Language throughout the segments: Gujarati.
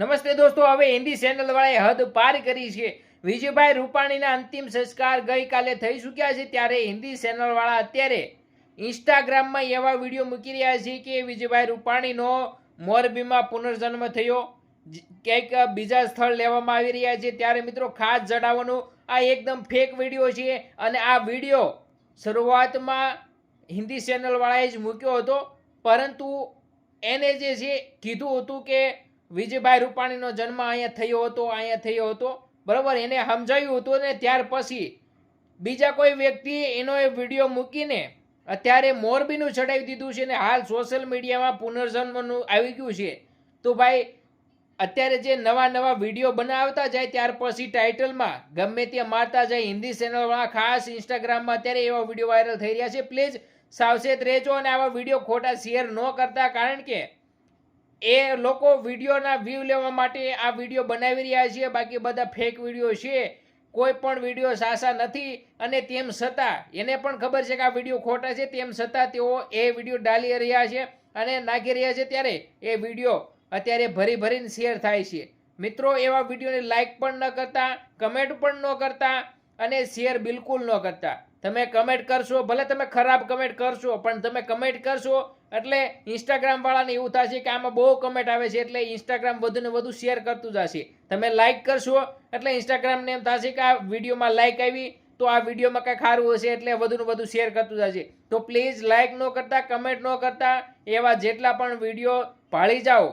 નમસ્તે દોસ્તો, હવે હિન્દી ચેનલ વાળાએ હદ પાર કરી છે. વિજયભાઈ રૂપાણીના અંતિમ સંસ્કાર ગઈકાલે થઈ ચૂક્યા છે ત્યારે હિન્દી ચેનલ વાળા અત્યારે ઇન્સ્ટાગ્રામમાં એવા વીડિયો મૂકી રહ્યા છે કે વિજયભાઈ રૂપાણીનો મોરબીમાં પુનર્જન્મ થયો. ક્યાંક બીજા સ્થળ લેવામાં આવી રહ્યા છે. ત્યારે મિત્રો ખાસ જણાવવાનું, આ એકદમ ફેક વીડિયો છે અને આ વીડિયો શરૂઆતમાં હિન્દી ચેનલ વાળાએ જ મૂક્યો હતો. પરંતુ એને જે છે કીધું હતું કે વિજયભાઈ રૂપાણીનો જન્મ અહીંયા થયો હતો, અહીંયા થયો હતો. બરાબર? એને સમજાયું હતું ને ત્યાર પછી બીજા કોઈ વ્યક્તિ એનો એ વીડિયો મૂકીને અત્યારે મોરબીનું ચડાવી દીધું છે ને હાલ સોશિયલ મીડિયામાં પુનર્જન્મનું આવી ગયું છે. તો ભાઈ, અત્યારે જે નવા નવા વીડિયો બનાવતા જાય ત્યાર પછી ટાઇટલમાં ગમે તે મારતા જાય હિન્દી ચેનલમાં, ખાસ ઇન્સ્ટાગ્રામમાં અત્યારે એવા વીડિયો વાયરલ થઈ રહ્યા છે. પ્લીઝ સાવચેત રહેજો અને આવા વીડિયો ખોટા શેર ન કરતા, કારણ કે એ લોકો વિડીયોના વ્યૂ લેવા માટે આ વીડિયો બનાવી રહ્યા છે. બાકી બધા ફેક વીડિયો છે. કોઈ પણ વીડિયો સાસા નથી અને તેમ છતાં, એને પણ ખબર છે કે આ વીડિયો ખોટા છે. તેમ છતાં તેઓ એ વીડિયો ડાલી રહ્યા છે અને નાખી રહ્યા છે ત્યારે એ વીડિયો અત્યારે ભરી ભરીને શેર થાય છે. મિત્રો, એવા વિડીયોને લાઇક પણ ન કરતા કમેન્ટ પણ ન કરતા અને શેર બિલકુલ ન કરતા. તમે કમેન્ટ કરશો, ભલે તમે ખરાબ કમેન્ટ કરશો, પણ તમે કમેન્ટ કરશો, એટલે ઇન્સ્ટાગ્રામ વાળાને એવું થશે કે આમાં બહુ કમેન્ટ આવે છે, એટલે ઇન્સ્ટાગ્રામ વધુ ને વધુ શેર કરતું જશે. તમે લાઈક કરશો, એટલે ઇન્સ્ટાગ્રામને એમ થશે કે આ વિડીયોમાં લાઈક આવી, તો આ વિડીયોમાં કંઈક સારું હશે, એટલે વધુ ને વધુ શેર કરતું જશે. તો પ્લીઝ લાઈક ન કરતા કમેન્ટ ન કરતા, એવા જેટલા પણ વીડિયો ભાળી જાઓ.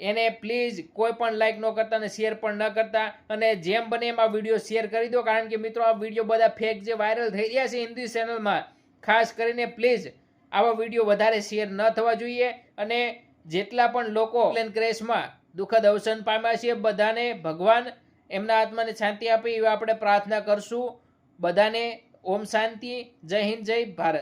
એને પ્લીઝ કોઈ પણ લાઇક ન કરતા અને શેર પણ ન કરતા. અને જેમ બને એમ આ વીડિયો શેર કરી દો. કારણ કે મિત્રો, આ વીડિયો બધા ફેક જે વાયરલ થઈ રહ્યા છે હિન્દી ચેનલમાં ખાસ કરીને પ્લીઝ આવા વીડિયો વધારે શેર ન થવા જોઈએ. અને જેટલા પણ લોકો ક્રેશમાં દુઃખદ અવસાન પામ્યા છે, બધાને ભગવાન એમના આત્માને શાંતિ આપે એવી આપણે પ્રાર્થના કરશું. બધાને ઓમ શાંતિ. જય હિન્દ, જય ભારત.